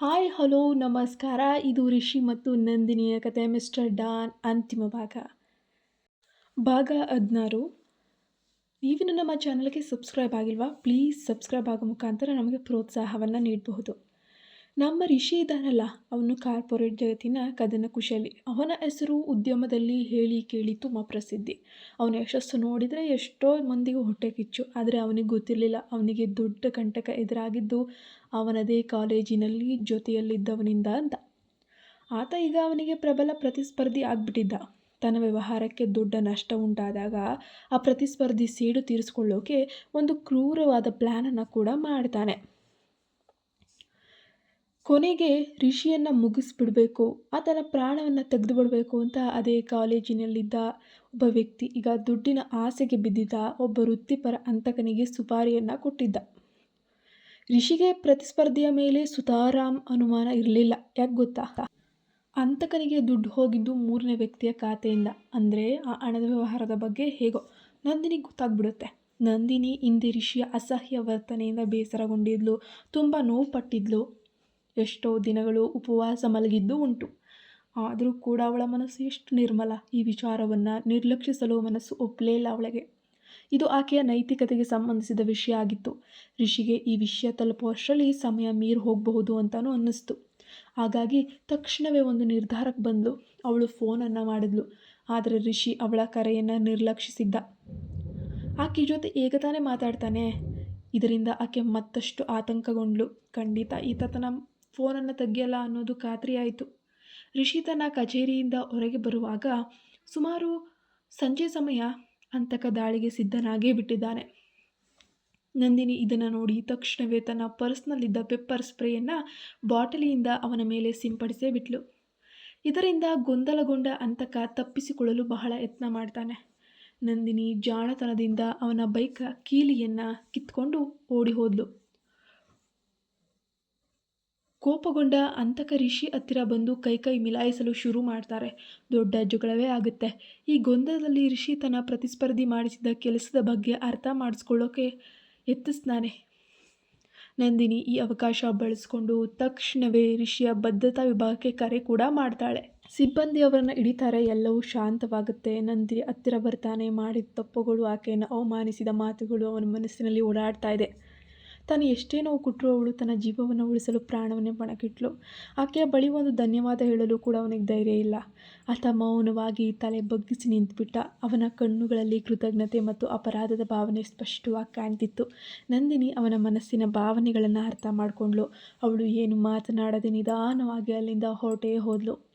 Hi, hello, ನಮಸ್ಕಾರ. ಇದು ರಿಷಿ ಮತ್ತು ನಂದಿನಿಯ ಕತೆ ಮಿಸ್ಟರ್ ಡಾನ್ ಅಂತಿಮ ಭಾಗ. ಭಾಗ ಹದಿನಾರು. ನೀವಿನ್ನು ನಮ್ಮ ಚಾನಲ್ಗೆ ಸಬ್ಸ್ಕ್ರೈಬ್ ಆಗಿಲ್ವಾ? ಪ್ಲೀಸ್ ಸಬ್ಸ್ಕ್ರೈಬ್ ಆಗೋ ಮುಖಾಂತರ ನಮಗೆ ಪ್ರೋತ್ಸಾಹವನ್ನು ನೀಡಬಹುದು. ನಮ್ಮ ರಿಷಿ ಇದ್ದಾನಲ್ಲ, ಅವನು ಕಾರ್ಪೊರೇಟ್ ಜಗತ್ತಿನ ಕದನ ಕುಶಲಿ. ಅವನ ಹೆಸರು ಉದ್ಯಮದಲ್ಲಿ ಹೇಳಿ ಕೇಳಿ ತುಂಬ ಪ್ರಸಿದ್ಧಿ. ಅವನ ಯಶಸ್ಸು ನೋಡಿದರೆ ಎಷ್ಟೋ ಮಂದಿಗೂ ಹೊಟ್ಟೆ ಕಿಚ್ಚು. ಆದರೆ ಅವನಿಗೆ ಗೊತ್ತಿರಲಿಲ್ಲ. ಅವನಿಗೆ ದೊಡ್ಡ ಕಂಟಕ ಎದುರಾಗಿದ್ದು ಅವನದೇ ಕಾಲೇಜಿನಲ್ಲಿ ಜೊತೆಯಲ್ಲಿದ್ದವನಿಂದ ಅಂತ. ಆತ ಈಗ ಅವನಿಗೆ ಪ್ರಬಲ ಪ್ರತಿಸ್ಪರ್ಧಿ ಆಗಿಬಿಟ್ಟಿದ್ದ. ತನ್ನ ವ್ಯವಹಾರಕ್ಕೆ ದೊಡ್ಡ ನಷ್ಟ ಉಂಟಾದಾಗ ಆ ಪ್ರತಿಸ್ಪರ್ಧಿ ಸೇಡು ತೀರಿಸ್ಕೊಳ್ಳೋಕೆ ಒಂದು ಕ್ರೂರವಾದ ಪ್ಲ್ಯಾನನ್ನು ಕೂಡ ಮಾಡ್ತಾನೆ. ಕೊನೆಗೆ ರಿಷಿಯನ್ನು ಮುಗಿಸ್ಬಿಡಬೇಕು, ಆತನ ಪ್ರಾಣವನ್ನು ತೆಗೆದುಬಿಡಬೇಕು ಅಂತ ಅದೇ ಕಾಲೇಜಿನಲ್ಲಿದ್ದ ಒಬ್ಬ ವ್ಯಕ್ತಿ ಈಗ ದುಡ್ಡಿನ ಆಸೆಗೆ ಬಿದ್ದಿದ್ದ, ಒಬ್ಬ ವೃತ್ತಿಪರ ಅಂತಕನಿಗೆ ಸುಪಾರಿಯನ್ನು ಕೊಟ್ಟಿದ್ದ. ರಿಷಿಗೆ ಪ್ರತಿಸ್ಪರ್ಧಿಯ ಮೇಲೆ ಸುತಾರಾಮ್ ಅನುಮಾನ ಇರಲಿಲ್ಲ, ಯಾಕೆ ಗೊತ್ತಾ? ಅಂತಕನಿಗೆ ದುಡ್ಡು ಹೋಗಿದ್ದು ಮೂರನೇ ವ್ಯಕ್ತಿಯ ಖಾತೆಯಿಂದ, ಅಂದರೆ ಆ ಹಣದ ವ್ಯವಹಾರದ ಬಗ್ಗೆ ಹೇಗೋ ನಂದಿನಿಗೆ ಗೊತ್ತಾಗ್ಬಿಡುತ್ತೆ. ನಂದಿನಿ ಹಿಂದೆ ರಿಷಿಯ ಅಸಹ್ಯ ವರ್ತನೆಯಿಂದ ಬೇಸರಗೊಂಡಿದ್ಲು, ತುಂಬ ನೋವು ಪಟ್ಟಿದ್ಲು ಎಷ್ಟೋ ದಿನಗಳು ಉಪವಾಸ ಮಲಗಿದ್ದು ಉಂಟು. ಆದರೂ ಕೂಡ ಅವಳ ಮನಸ್ಸು ಎಷ್ಟು ನಿರ್ಮಲ, ಈ ವಿಚಾರವನ್ನು ನಿರ್ಲಕ್ಷಿಸಲು ಮನಸ್ಸು ಒಪ್ಪಲೇ ಇಲ್ಲ ಅವಳಿಗೆ. ಇದು ಆಕೆಯ ನೈತಿಕತೆಗೆ ಸಂಬಂಧಿಸಿದ ವಿಷಯ ಆಗಿತ್ತು. ಋಷಿಗೆ ಈ ವಿಷಯ ತಲುಪುವಷ್ಟರಲ್ಲಿ ಸಮಯ ಮೀರಿ ಹೋಗಬಹುದು ಅಂತಲೂ ಅನ್ನಿಸ್ತು. ಹಾಗಾಗಿ ತಕ್ಷಣವೇ ಒಂದು ನಿರ್ಧಾರಕ್ಕೆ ಬಂದಳು ಅವಳು ಫೋನನ್ನು ಮಾಡಿದ್ಲು. ಆದರೆ ರಿಷಿ ಅವಳ ಕರೆಯನ್ನು ನಿರ್ಲಕ್ಷಿಸಿದ್ದ. ಆಕೆ ಜೊತೆ ಏಕತಾನೆ ತಾನೇ ಮಾತಾಡ್ತಾನೆ. ಇದರಿಂದ ಆಕೆ ಮತ್ತಷ್ಟು ಆತಂಕಗೊಂಡ್ಳು ಖಂಡಿತ ಈತ ತನ್ನ ಫೋನನ್ನು ತೆಗಿಯಲ್ಲ ಅನ್ನೋದು ಖಾತ್ರಿಯಾಯಿತು ರಿಷಿ ತನ್ನ ಕಚೇರಿಯಿಂದ ಹೊರಗೆ ಬರುವಾಗ ಸುಮಾರು ಸಂಜೆ ಸಮಯ ಅಂತಕ ದಾಳಿಗೆ ಸಿದ್ಧನಾಗೇ ಬಿಟ್ಟಿದ್ದಾನೆ. ನಂದಿನಿ ಇದನ್ನು ನೋಡಿ ತಕ್ಷಣವೇ ತನ್ನ ಪರ್ಸ್ನಲ್ಲಿದ್ದ ಪೆಪ್ಪರ್ ಸ್ಪ್ರೇಯನ್ನು ಬಾಟಲಿಯಿಂದ ಅವನ ಮೇಲೆ ಸಿಂಪಡಿಸೇ ಬಿಟ್ಲು. ಇದರಿಂದ ಗೊಂದಲಗೊಂಡ ಅಂತಕ ತಪ್ಪಿಸಿಕೊಳ್ಳಲು ಬಹಳ ಯತ್ನ ಮಾಡ್ತಾನೆ. ನಂದಿನಿ ಜಾಣತನದಿಂದ ಅವನ ಬೈಕ್ ಕೀಲಿಯನ್ನು ಕಿತ್ಕೊಂಡು ಓಡಿ ಹೋದ್ಲು. ಕೋಪಗೊಂಡ ಅಂತಕ ರಿಷಿ ಹತ್ತಿರ ಬಂದು ಕೈ ಕೈ ಮಿಲಾಯಿಸಲು ಶುರು ಮಾಡ್ತಾರೆ. ದೊಡ್ಡ ಜಗಳವೇ ಆಗುತ್ತೆ. ಈ ಗೊಂದಲದಲ್ಲಿ ರಿಷಿ ತನ್ನ ಪ್ರತಿಸ್ಪರ್ಧಿ ಮಾಡಿಸಿದ ಕೆಲಸದ ಬಗ್ಗೆ ಅರ್ಥ ಮಾಡಿಸ್ಕೊಳ್ಳೋಕೆ ಯತ್ನಿಸ್ತಾನೆ. ನಂದಿನಿ ಈ ಅವಕಾಶ ಬಳಸ್ಕೊಂಡು ತಕ್ಷಣವೇ ರಿಷಿಯ ಬದ್ಧತಾ ವಿಭಾಗಕ್ಕೆ ಕರೆ ಕೂಡ ಮಾಡ್ತಾಳೆ. ಸಿಬ್ಬಂದಿ ಅವರನ್ನು ಹಿಡಿತಾರೆ. ಎಲ್ಲವೂ ಶಾಂತವಾಗುತ್ತೆ. ನಂದಿನಿ ಹತ್ತಿರ ಬರ್ತಾನೆ. ಮಾಡಿದ ತಪ್ಪುಗಳು, ಆಕೆಯನ್ನು ಅವಮಾನಿಸಿದ ಮಾತುಗಳು ಅವನ ಮನಸ್ಸಿನಲ್ಲಿ ಓಡಾಡ್ತಾ ಇದೆ. ತಾನು ಎಷ್ಟೇ ನೋವು ಕೊಟ್ಟರು ಅವಳು ತನ್ನ ಜೀವವನ್ನು ಉಳಿಸಲು ಪ್ರಾಣವನ್ನೇ ಪಣಕ್ಕಿಟ್ಲು ಆಕೆಯ ಬಳಿ ಒಂದು ಧನ್ಯವಾದ ಹೇಳಲು ಕೂಡ ಅವನಿಗೆ ಧೈರ್ಯ ಇಲ್ಲ. ಆತ ಮೌನವಾಗಿ ತಲೆ ಬಗ್ಗಿಸಿ ನಿಂತುಬಿಟ್ಟ. ಅವನ ಕಣ್ಣುಗಳಲ್ಲಿ ಕೃತಜ್ಞತೆ ಮತ್ತು ಅಪರಾಧದ ಭಾವನೆ ಸ್ಪಷ್ಟವಾಗಿ ಕಾಣ್ತಿತ್ತು. ನಂದಿನಿ ಅವನ ಮನಸ್ಸಿನ ಭಾವನೆಗಳನ್ನು ಅರ್ಥ ಮಾಡಿಕೊಂಡ್ಳು. ಅವಳು ಏನು ಮಾತನಾಡದೆ ನಿಧಾನವಾಗಿ ಅಲ್ಲಿಂದ ಹೊರಟೇ ಹೋದ್ಲು.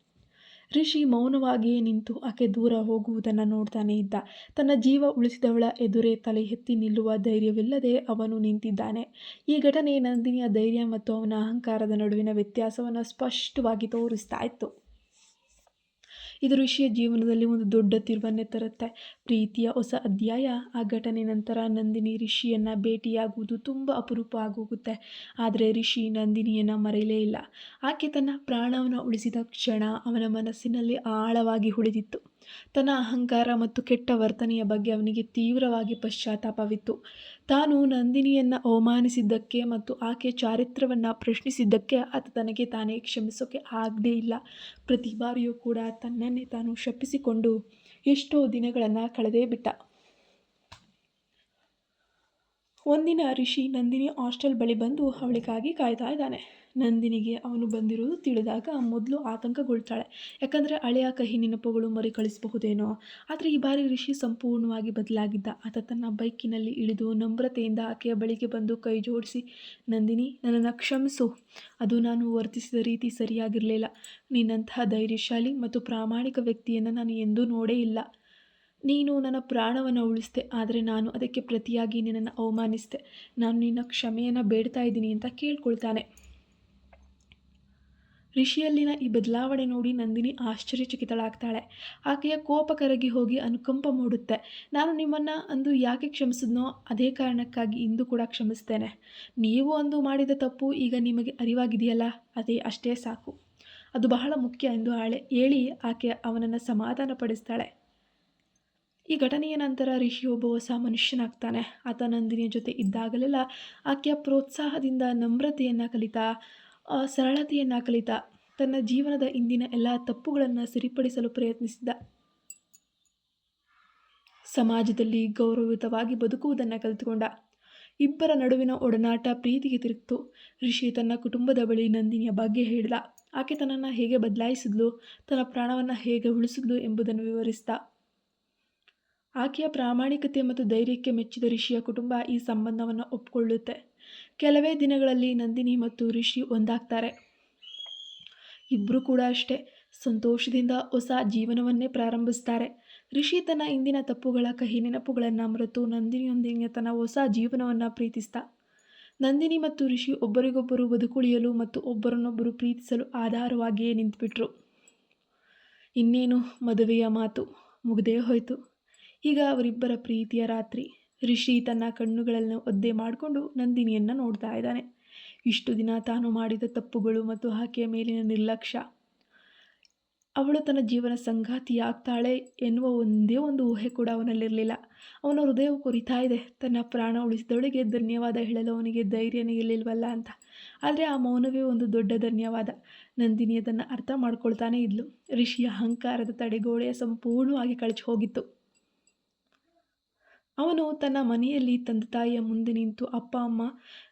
ಋಷಿ ಮೌನವಾಗಿಯೇ ನಿಂತು ಆಕೆ ದೂರ ಹೋಗುವುದನ್ನು ನೋಡ್ತಾನೇ ಇದ್ದ. ತನ್ನ ಜೀವ ಉಳಿಸಿದವಳ ಎದುರೇ ತಲೆ ಎತ್ತಿ ನಿಲ್ಲುವ ಧೈರ್ಯವಿಲ್ಲದೆ ಅವನು ನಿಂತಿದ್ದಾನೆ. ಈ ಘಟನೆ ನಂದಿನಿಯ ಧೈರ್ಯ ಮತ್ತು ಅವನ ಅಹಂಕಾರದ ನಡುವಿನ ವ್ಯತ್ಯಾಸವನ್ನು ಸ್ಪಷ್ಟವಾಗಿ ತೋರಿಸ್ತಾ ಇತ್ತು. ಇದು ಋಷಿಯ ಜೀವನದಲ್ಲಿ ಒಂದು ದೊಡ್ಡ ತಿರುವನ್ನೇ ತರುತ್ತೆ. ಪ್ರೀತಿಯ ಹೊಸ ಅಧ್ಯಾಯ, ಆ ಘಟನೆ ನಂತರ ನಂದಿನಿ ಋಷಿಯನ್ನು ಭೇಟಿಯಾಗುವುದು ತುಂಬ ಅಪರೂಪ ಆಗೋಗುತ್ತೆ. ಆದರೆ ಋಷಿ ನಂದಿನಿಯನ್ನು ಮರೆಯಲೇ ಇಲ್ಲ. ಆಕೆ ತನ್ನ ಪ್ರಾಣವನ್ನು ಉಳಿಸಿದ ಕ್ಷಣ ಅವನ ಮನಸ್ಸಿನಲ್ಲಿ ಆಳವಾಗಿ ಉಳಿದಿತ್ತು. ತನ್ನ ಅಹಂಕಾರ ಮತ್ತು ಕೆಟ್ಟ ವರ್ತನೆಯ ಬಗ್ಗೆ ಅವನಿಗೆ ತೀವ್ರವಾಗಿ ಪಶ್ಚಾತ್ತಾಪವಿತ್ತು. ತಾನು ನಂದಿನಿಯನ್ನು ಅವಮಾನಿಸಿದ್ದಕ್ಕೆ ಮತ್ತು ಆಕೆಯ ಚಾರಿತ್ರವನ್ನು ಪ್ರಶ್ನಿಸಿದ್ದಕ್ಕೆ ಆತ ತನಗೆ ತಾನೇ ಕ್ಷಮಿಸೋಕೆ ಆಗದೇ ಇಲ್ಲ. ಪ್ರತಿ ಬಾರಿಯೂ ಕೂಡ ತನ್ನನ್ನೇ ತಾನು ಶಪಿಸಿಕೊಂಡು ಎಷ್ಟೋ ದಿನಗಳನ್ನು ಕಳೆದೇ ಬಿಟ್ಟ. ಒಂದಿನ ಋಷಿ ನಂದಿನಿ ಹಾಸ್ಟೆಲ್ ಬಳಿ ಬಂದು ಅವಳಿಗಾಗಿ ಕಾಯ್ತಾ ಇದ್ದಾನೆ. ನಂದಿನಿಗೆ ಅವನು ಬಂದಿರುವುದು ತಿಳಿದಾಗ ಮೊದಲು ಆತಂಕಗೊಳ್ತಾಳೆ. ಯಾಕಂದರೆ ಹಳೆಯ ಕಹಿ ನೆನಪುಗಳು ಮರುಕಳಿಸಬಹುದೇನೋ. ಆದರೆ ಈ ಬಾರಿ ಋಷಿ ಸಂಪೂರ್ಣವಾಗಿ ಬದಲಾಗಿದ್ದ. ಆತ ತನ್ನ ಬೈಕಿನಲ್ಲಿ ಇಳಿದು ನಮ್ರತೆಯಿಂದ ಆಕೆಯ ಬಳಿಗೆ ಬಂದು ಕೈ ಜೋಡಿಸಿ, ನಂದಿನಿ, ನನ್ನನ್ನು ಕ್ಷಮಿಸು. ಅದು ನಾನು ವರ್ತಿಸಿದ ರೀತಿ ಸರಿಯಾಗಿರಲಿಲ್ಲ. ನಿನ್ನಂತಹ ಧೈರ್ಯಶಾಲಿ ಮತ್ತು ಪ್ರಾಮಾಣಿಕ ವ್ಯಕ್ತಿಯನ್ನು ನಾನು ಎಂದೂ ನೋಡೇ ಇಲ್ಲ. ನೀನು ನನ್ನ ಪ್ರಾಣವನ್ನು ಉಳಿಸಿದೆ, ಆದರೆ ನಾನು ಅದಕ್ಕೆ ಪ್ರತಿಯಾಗಿ ನಿನ್ನನ್ನು ಅವಮಾನಿಸಿದೆ. ನಾನು ನಿನ್ನ ಕ್ಷಮೆಯನ್ನು ಬೇಡ್ತಾ ಇದ್ದೀನಿ ಅಂತ ಕೇಳ್ಕೊಳ್ತಾನೆ. ಋಷಿಯಲ್ಲಿನ ಈ ಬದಲಾವಣೆ ನೋಡಿ ನಂದಿನಿ ಆಶ್ಚರ್ಯಚಕಿತಳಾಗ್ತಾಳೆ. ಆಕೆಯ ಕೋಪ ಕರಗಿ ಹೋಗಿ ಅನುಕಂಪ ಮೂಡುತ್ತೆ. ನಾನು ನಿಮ್ಮನ್ನು ಅಂದು ಯಾಕೆ ಕ್ಷಮಿಸಿದ್ನೋ ಅದೇ ಕಾರಣಕ್ಕಾಗಿ ಇಂದು ಕೂಡ ಕ್ಷಮಿಸ್ತೇನೆ. ನೀವು ಅಂದು ಮಾಡಿದ ತಪ್ಪು ಈಗ ನಿಮಗೆ ಅರಿವಾಗಿದೆಯಲ್ಲ? ಅದೇ ಅಷ್ಟೇ ಸಾಕು. ಅದು ಬಹಳ ಮುಖ್ಯ ಎಂದು ಆಳೆ ಹೇಳಿ ಆಕೆ ಅವನನ್ನು ಸಮಾಧಾನ ಪಡಿಸ್ತಾಳೆ ಈ ಘಟನೆಯ ನಂತರ ರಿಷಿ ಒಬ್ಬ ಹೊಸ ಮನುಷ್ಯನಾಗ್ತಾನೆ. ಆತ ನಂದಿನಿಯ ಜೊತೆ ಇದ್ದಾಗಲೆಲ್ಲ ಆಕೆಯ ಪ್ರೋತ್ಸಾಹದಿಂದ ನಮ್ರತೆಯನ್ನು ಕಲಿತಾ ಸರಳತೆಯನ್ನು ಕಲಿತ, ತನ್ನ ಜೀವನದ ಇಂದಿನ ಎಲ್ಲ ತಪ್ಪುಗಳನ್ನು ಸರಿಪಡಿಸಲು ಪ್ರಯತ್ನಿಸಿದ. ಸಮಾಜದಲ್ಲಿ ಗೌರವಯುತವಾಗಿ ಬದುಕುವುದನ್ನು ಕಲಿತುಕೊಂಡ. ಇಬ್ಬರ ನಡುವಿನ ಒಡನಾಟ ಪ್ರೀತಿಗೆ ತಿರುಗಿತು. ರಿಷಿ ತನ್ನ ಕುಟುಂಬದ ಬಳಿ ನಂದಿನಿಯ ಬಗ್ಗೆ ಹೇಳಿದ. ಆಕೆ ತನ್ನನ್ನು ಹೇಗೆ ಬದಲಾಯಿಸಿದ್ಲು, ತನ್ನ ಪ್ರಾಣವನ್ನು ಹೇಗೆ ಉಳಿಸಿದ್ಲು ಎಂಬುದನ್ನು ವಿವರಿಸಿದ. ಆಕೆಯ ಪ್ರಾಮಾಣಿಕತೆ ಮತ್ತು ಧೈರ್ಯಕ್ಕೆ ಮೆಚ್ಚಿದ ರಿಷಿಯ ಕುಟುಂಬ ಈ ಸಂಬಂಧವನ್ನು ಒಪ್ಪಿಕೊಳ್ಳುತ್ತೆ ಕೆಲವೇ ದಿನಗಳಲ್ಲಿ ನಂದಿನಿ ಮತ್ತು ರಿಷಿ ಒಂದಾಗ್ತಾರೆ. ಇಬ್ಬರು ಕೂಡ ಅಷ್ಟೇ. ಸಂತೋಷದಿಂದ ಹೊಸ ಜೀವನವನ್ನೇ ಪ್ರಾರಂಭಿಸ್ತಾರೆ. ರಿಷಿ ತನ್ನ ಇಂದಿನ ತಪ್ಪುಗಳ, ಕಹಿ ನೆನಪುಗಳನ್ನು ಮರೆತು ನಂದಿನಿಯೊಂದಿಗೆ ತನ್ನ ಹೊಸ ಜೀವನವನ್ನು ಪ್ರೀತಿಸ್ತಾ. ನಂದಿನಿ ಮತ್ತು ರಿಷಿ ಒಬ್ಬರಿಗೊಬ್ಬರು ಬದುಕುಳಿಯಲು ಮತ್ತು ಒಬ್ಬರನ್ನೊಬ್ಬರು ಪ್ರೀತಿಸಲು ಆಧಾರವಾಗಿಯೇ ನಿಂತುಬಿಟ್ರು. ಇನ್ನೇನು ಮದುವೆಯ ಮಾತು? ಮುಗದೇ ಹೋಯಿತು. ಈಗ ಅವರಿಬ್ಬರ ಪ್ರೀತಿಯ ರಾತ್ರಿ. ಋಷಿ ತನ್ನ ಕಣ್ಣುಗಳನ್ನು ಒದ್ದೆ ಮಾಡಿಕೊಂಡು ನಂದಿನಿಯನ್ನು ನೋಡ್ತಾ ಇದ್ದಾನೆ. ಇಷ್ಟು ದಿನ ತಾನು ಮಾಡಿದ ತಪ್ಪುಗಳು ಮತ್ತು ಆಕೆಯ ಮೇಲಿನ ನಿರ್ಲಕ್ಷ್ಯ. ಅವಳು ತನ್ನ ಜೀವನ ಸಂಗಾತಿಯಾಗ್ತಾಳೆ ಎನ್ನುವ ಒಂದೇ ಒಂದು ಊಹೆ ಕೂಡ ಅವನಲ್ಲಿರಲಿಲ್ಲ. ಅವನ ಹೃದಯವು ಕೊರಿತಾ ಇದೆ. ತನ್ನ ಪ್ರಾಣ ಉಳಿಸಿದವಳಿಗೆ ಧನ್ಯವಾದ ಹೇಳಲು ಅವನಿಗೆ ಧೈರ್ಯನೇ ಇರಲಿಲ್ವಲ್ಲ ಅಂತ. ಆದರೆ ಆ ಮೌನವೇ ಒಂದು ದೊಡ್ಡ ಧನ್ಯವಾದ. ನಂದಿನಿ ಅದನ್ನು ಅರ್ಥ ಮಾಡ್ಕೊಳ್ತಾನೇ ಇದ್ಲು. ಋಷಿಯ ಅಹಂಕಾರದ ತಡೆಗೋಡೆಯ ಸಂಪೂರ್ಣವಾಗಿ ಕಳಚಿ ಹೋಗಿತ್ತು. ಅವನು ತನ್ನ ಮನೆಯಲ್ಲಿ ತಂದೆ ತಾಯಿಯ ಮುಂದೆ ನಿಂತು, ಅಪ್ಪ, ಅಮ್ಮ,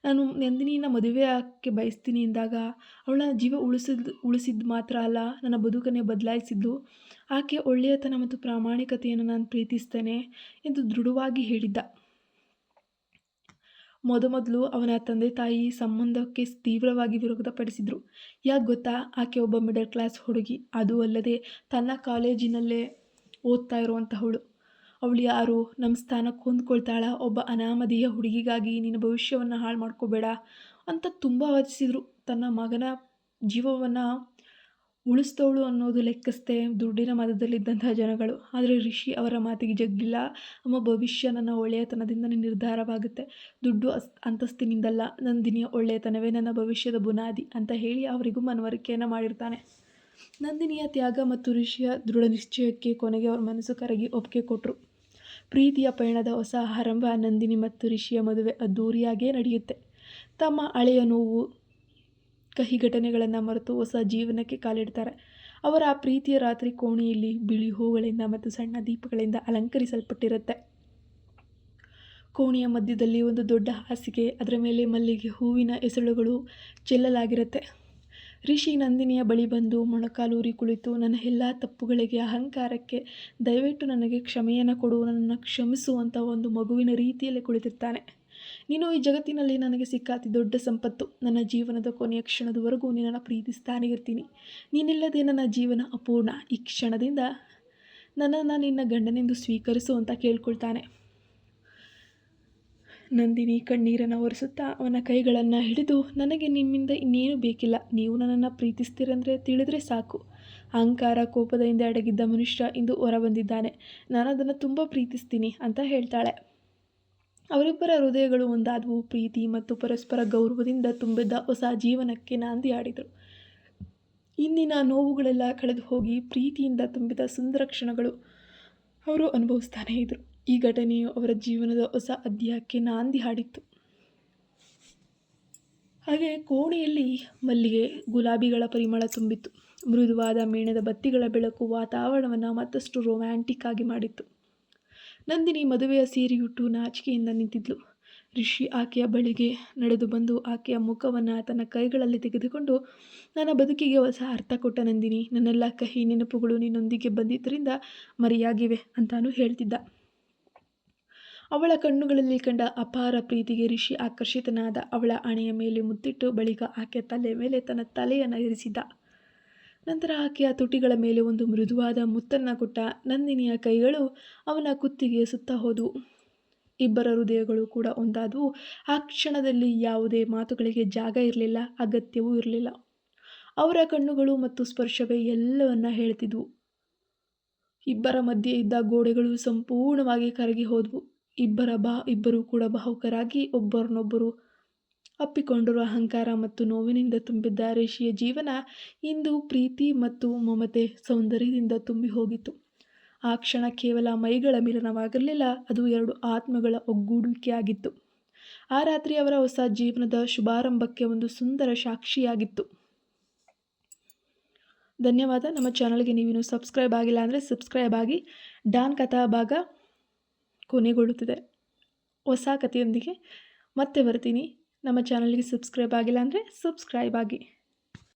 ನಾನು ನಂದಿನಿನ ಮದುವೆ ಆಕೆ ಬಯಸ್ತೀನಿ ಎಂದಾಗ, ಅವಳ ಜೀವ ಉಳಿಸಿದ್ ಉಳಿಸಿದ್ದು ಮಾತ್ರ ಅಲ್ಲ, ನನ್ನ ಬದುಕನ್ನೇ ಬದಲಾಯಿಸಿದ್ದು. ಆಕೆ ಒಳ್ಳೆಯತನ ಮತ್ತು ಪ್ರಾಮಾಣಿಕತೆಯನ್ನು ನಾನು ಪ್ರೀತಿಸ್ತೇನೆ ಎಂದು ದೃಢವಾಗಿ ಹೇಳಿದ್ದ. ಮೊದಮೊದಲು ಅವನ ತಂದೆ ತಾಯಿ ಸಂಬಂಧಕ್ಕೆ ತೀವ್ರವಾಗಿ ವಿರೋಧಪಡಿಸಿದರು. ಯಾಕೆ ಗೊತ್ತಾ? ಆಕೆ ಒಬ್ಬ ಮಿಡಲ್ ಕ್ಲಾಸ್ ಹುಡುಗಿ. ಅದು ಅಲ್ಲದೆ ತನ್ನ ಕಾಲೇಜಿನಲ್ಲೇ ಓದ್ತಾ ಇರುವಂತಹವಳು. ಅವಳು ಯಾರು? ನಮ್ಮ ಸ್ಥಾನಕ್ಕೆ ಹೊಂದ್ಕೊಳ್ತಾಳ? ಒಬ್ಬ ಅನಾಮಧೇಯ ಹುಡುಗಿಗಾಗಿ ನಿನ್ನ ಭವಿಷ್ಯವನ್ನು ಹಾಳು ಮಾಡ್ಕೋಬೇಡ ಅಂತ ತುಂಬ ವಾದಿಸಿದರು ತನ್ನ ಮಗನ ಜೀವವನ್ನು ಉಳಿಸ್ತವಳು ಅನ್ನೋದು ಲೆಕ್ಕಿಸ್ದೆ ದುಡ್ಡಿನ ಮದದಲ್ಲಿದ್ದಂತಹ ಜನಗಳು. ಆದರೆ ಋಷಿ ಅವರ ಮಾತಿಗೆ ಜಗ್ಗಿಲ್ಲ. ನಮ್ಮ ಭವಿಷ್ಯ ನನ್ನ ಒಳ್ಳೆಯತನದಿಂದ ನಿರ್ಧಾರವಾಗುತ್ತೆ. ದುಡ್ಡು ಅಸ್, ಅಂತಸ್ತಿನಿಂದಲ್ಲ, ನಂದಿನಿಯ ಒಳ್ಳೆಯತನವೇ ನನ್ನ ಭವಿಷ್ಯದ ಬುನಾದಿ ಅಂತ ಹೇಳಿ ಅವರಿಗೂ ಮನವರಿಕೆಯನ್ನು ಮಾಡಿರ್ತಾನೆ. ನಂದಿನಿಯ ತ್ಯಾಗ ಮತ್ತು ಋಷಿಯ ದೃಢ ನಿಶ್ಚಯಕ್ಕೆ ಕೊನೆಗೆ ಅವರ ಮನಸ್ಸು ಕರಗಿ ಒಪ್ಪಿಗೆ ಕೊಟ್ಟರು ಪ್ರೀತಿಯ ಪಯಣದ ಹೊಸ ಆರಂಭ ನಂದಿನಿ ಮತ್ತು ರಿಷಿಯ ಮದುವೆ ಅದ್ದೂರಿಯಾಗೇ ನಡೆಯುತ್ತೆ. ತಮ್ಮ ಹಳೆಯ ನೋವು ಕಹಿ ಘಟನೆಗಳನ್ನು ಮರೆತು ಹೊಸ ಜೀವನಕ್ಕೆ ಕಾಲಿಡ್ತಾರೆ. ಅವರ ಪ್ರೀತಿಯ ರಾತ್ರಿ ಕೋಣೆಯಲ್ಲಿ ಬಿಳಿ ಹೂಗಳಿಂದ ಮತ್ತು ಸಣ್ಣ ದೀಪಗಳಿಂದ ಅಲಂಕರಿಸಲ್ಪಟ್ಟಿರುತ್ತೆ. ಕೋಣೆಯ ಮಧ್ಯದಲ್ಲಿ ಒಂದು ದೊಡ್ಡ ಹಾಸಿಗೆ, ಅದರ ಮೇಲೆ ಮಲ್ಲಿಗೆ ಹೂವಿನ ಎಸಳುಗಳು ಚೆಲ್ಲಲಾಗಿರುತ್ತೆ. ರಿಷಿ ನಂದಿನಿಯ ಬಳಿ ಬಂದು ಮೊಣಕಾಲೂರಿ ಕುಳಿತು, ನನ್ನ ಎಲ್ಲ ತಪ್ಪುಗಳಿಗೆ, ಅಹಂಕಾರಕ್ಕೆ ದಯವಿಟ್ಟು ನನಗೆ ಕ್ಷಮೆಯನ್ನು ಕೊಡು, ನನ್ನನ್ನು ಕ್ಷಮಿಸುವಂಥ ಒಂದು ಮಗುವಿನ ರೀತಿಯಲ್ಲಿ ಕುಳಿತಿರ್ತಾನೆ. ನೀನು ಈ ಜಗತ್ತಿನಲ್ಲಿ ನನಗೆ ಸಿಕ್ಕ ಅತಿ ದೊಡ್ಡ ಸಂಪತ್ತು. ನನ್ನ ಜೀವನದ ಕೊನೆಯ ಕ್ಷಣದವರೆಗೂ ನಿನ್ನನ್ನು ಪ್ರೀತಿಸ್ತಾನೆ ಇರ್ತೀನಿ. ನೀನಿಲ್ಲದೆ ನನ್ನ ಜೀವನ ಅಪೂರ್ಣ. ಈ ಕ್ಷಣದಿಂದ ನನ್ನನ್ನು ನಿನ್ನ ಗಂಡನೆಂದು ಸ್ವೀಕರಿಸು ಅಂತ ಕೇಳ್ಕೊಳ್ತಾನೆ. ನಂದಿನಿ ಕಣ್ಣೀರನ್ನು ಒರೆಸುತ್ತಾ ಅವನ ಕೈಗಳನ್ನು ಹಿಡಿದು, ನನಗೆ ನಿಮ್ಮಿಂದ ಇನ್ನೇನು ಬೇಕಿಲ್ಲ. ನೀವು ನನ್ನನ್ನು ಪ್ರೀತಿಸ್ತೀರಂದರೆ ತಿಳಿದ್ರೆ ಸಾಕು. ಅಹಂಕಾರ ಕೋಪದಿಂದ ಅಡಗಿದ್ದ ಮನುಷ್ಯ ಇಂದು ಹೊರಬಂದಿದ್ದಾನೆ. ನಾನು ಅದನ್ನು ತುಂಬ ಪ್ರೀತಿಸ್ತೀನಿ ಅಂತ ಹೇಳ್ತಾಳೆ. ಅವರಿಬ್ಬರ ಹೃದಯಗಳು ಒಂದಾದವು. ಪ್ರೀತಿ ಮತ್ತು ಪರಸ್ಪರ ಗೌರವದಿಂದ ತುಂಬಿದ್ದ ಹೊಸ ಜೀವನಕ್ಕೆ ನಾಂದಿ ಆಡಿದರು ಇಂದಿನ ನೋವುಗಳೆಲ್ಲ ಕಳೆದು ಹೋಗಿ ಪ್ರೀತಿಯಿಂದ ತುಂಬಿದ ಸುಂದರ ಕ್ಷಣಗಳು ಅವರು ಅನುಭವಿಸ್ತಾನೇ ಇದ್ದರು ಈ ಘಟನೆಯು ಅವರ ಜೀವನದ ಹೊಸ ಅಧ್ಯಾಯಕ್ಕೆ ನಾಂದಿ ಹಾಡಿತ್ತು. ಹಾಗೆ ಕೋಣೆಯಲ್ಲಿ ಮಲ್ಲಿಗೆ ಗುಲಾಬಿಗಳ ಪರಿಮಳ ತುಂಬಿತ್ತು. ಮೃದುವಾದ ಮೇಣದ ಬತ್ತಿಗಳ ಬೆಳಕು ವಾತಾವರಣವನ್ನು ಮತ್ತಷ್ಟು ರೊಮ್ಯಾಂಟಿಕ್ ಆಗಿ ಮಾಡಿತ್ತು. ನಂದಿನಿ ಮದುವೆಯ ಸೀರೆಯುಟ್ಟು ನಾಚಿಕೆಯಿಂದ ನಿಂತಿದ್ಲು. ರಿಷಿ ಆಕೆಯ ಬಳಿಗೆ ನಡೆದು ಬಂದು ಆಕೆಯ ಮುಖವನ್ನು ತನ್ನ ಕೈಗಳಲ್ಲಿ ತೆಗೆದುಕೊಂಡು, ನನ್ನ ಬದುಕಿಗೆ ಹೊಸ ಅರ್ಥ ಕೊಟ್ಟ ನಂದಿನಿ, ನನ್ನೆಲ್ಲ ಕಹಿ ನೆನಪುಗಳು ನಿನ್ನೊಂದಿಗೆ ಬಂದಿದ್ದರಿಂದ ಮರೆಯಾಗಿವೆ ಅಂತಾನು ಹೇಳ್ತಿದ್ದ. ಅವಳ ಕಣ್ಣುಗಳಲ್ಲಿ ಕಂಡ ಅಪಾರ ಪ್ರೀತಿಗೆ ಋಷಿ ಆಕರ್ಷಿತನಾದ ಅವಳ ಹಣೆಯ ಮೇಲೆ ಮುತ್ತಿಟ್ಟು ಬಳಿಕ ಆಕೆ ತಲೆ ಮೇಲೆ ತನ್ನ ತಲೆಯನ್ನು ಇರಿಸಿದ್ದ. ನಂತರ ಆಕೆಯ ತುಟಿಗಳ ಮೇಲೆ ಒಂದು ಮೃದುವಾದ ಮುತ್ತನ್ನು ಕೊಟ್ಟ ನಂದಿನಿಯ ಕೈಗಳು ಅವನ ಕುತ್ತಿಗೆ ಸುತ್ತ ಹೋದವು. ಇಬ್ಬರ ಹೃದಯಗಳು ಕೂಡ ಒಂದಾದವು. ಆ ಕ್ಷಣದಲ್ಲಿ ಯಾವುದೇ ಮಾತುಗಳಿಗೆ ಜಾಗ ಇರಲಿಲ್ಲ, ಅಗತ್ಯವೂ ಇರಲಿಲ್ಲ. ಅವರ ಕಣ್ಣುಗಳು ಮತ್ತು ಸ್ಪರ್ಶವೇ ಎಲ್ಲವನ್ನ ಹೇಳ್ತಿದ್ವು. ಇಬ್ಬರ ಮಧ್ಯೆ ಇದ್ದ ಗೋಡೆಗಳು ಸಂಪೂರ್ಣವಾಗಿ ಕರಗಿ ಹೋದವು. ಇಬ್ಬರ ಬಾ, ಇಬ್ಬರು ಕೂಡ ಭಾವುಕರಾಗಿ ಒಬ್ಬರನ್ನೊಬ್ಬರು ಅಪ್ಪಿಕೊಂಡಿರುವ ಅಹಂಕಾರ ಮತ್ತು ನೋವಿನಿಂದ ತುಂಬಿದ್ದ ರಿಷಿಯ ಜೀವನ ಇಂದು ಪ್ರೀತಿ ಮತ್ತು ಮಮತೆ ಸೌಂದರ್ಯದಿಂದ ತುಂಬಿ ಹೋಗಿತ್ತು. ಆ ಕ್ಷಣ ಕೇವಲ ಮೈಗಳ ಮಿಲನವಾಗಿರಲಿಲ್ಲ, ಅದು ಎರಡು ಆತ್ಮಗಳ ಒಗ್ಗೂಡುವಿಕೆಯಾಗಿತ್ತು ಆ ರಾತ್ರಿ ಅವರ ಹೊಸ ಜೀವನದ ಶುಭಾರಂಭಕ್ಕೆ ಒಂದು ಸುಂದರ ಸಾಕ್ಷಿಯಾಗಿತ್ತು. ಧನ್ಯವಾದ, ನಮ್ಮ ಚಾನಲ್ಗೆ ನೀವಿನ್ನೂ ಸಬ್ಸ್ಕ್ರೈಬ್ ಆಗಿಲ್ಲ ಅಂದರೆ ಸಬ್ಸ್ಕ್ರೈಬ್ ಆಗಿ. ಡಾನ್ ಕಥಾ ಭಾಗ ಕೊನೆಗೊಳ್ಳುತ್ತಿದೆ. ಹೊಸ ಕಥೆಯೊಂದಿಗೆ ಮತ್ತೆ ಬರ್ತೀನಿ. ನಮ್ಮ ಚಾನಲ್ಗೆ ಸಬ್ಸ್ಕ್ರೈಬ್ ಆಗಿಲ್ಲ ಅಂದರೆ ಸಬ್ಸ್ಕ್ರೈಬ್ ಆಗಿ.